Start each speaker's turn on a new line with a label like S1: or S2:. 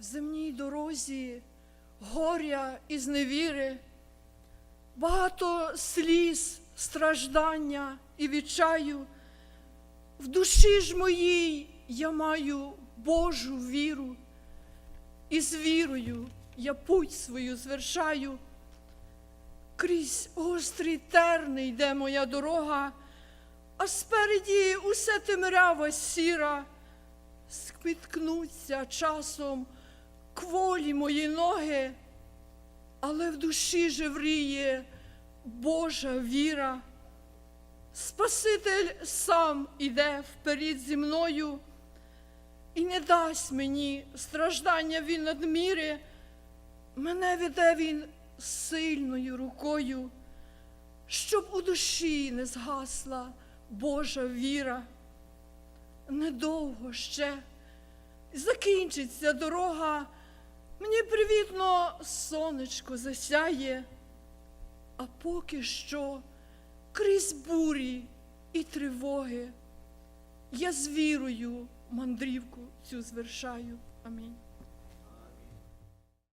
S1: в земній дорозі горя і зневіри, багато сліз, страждання і відчаю. В душі ж моїй я маю Божу віру, і з вірою я путь свою звершаю. Крізь гострий терни йде моя дорога, а спереді усе темрява сіра, спіткнуться часом кволі мої ноги, але в душі жевріє Божа віра. Спаситель сам іде вперед зі мною і не дасть мені страждання він надміри, мене веде він сильною рукою, щоб у душі не згасла Божа віра. Недовго ще закінчиться дорога, мені привітно сонечко засяє, а поки що крізь бурі і тривоги я з вірою мандрівку цю звершаю. Амінь.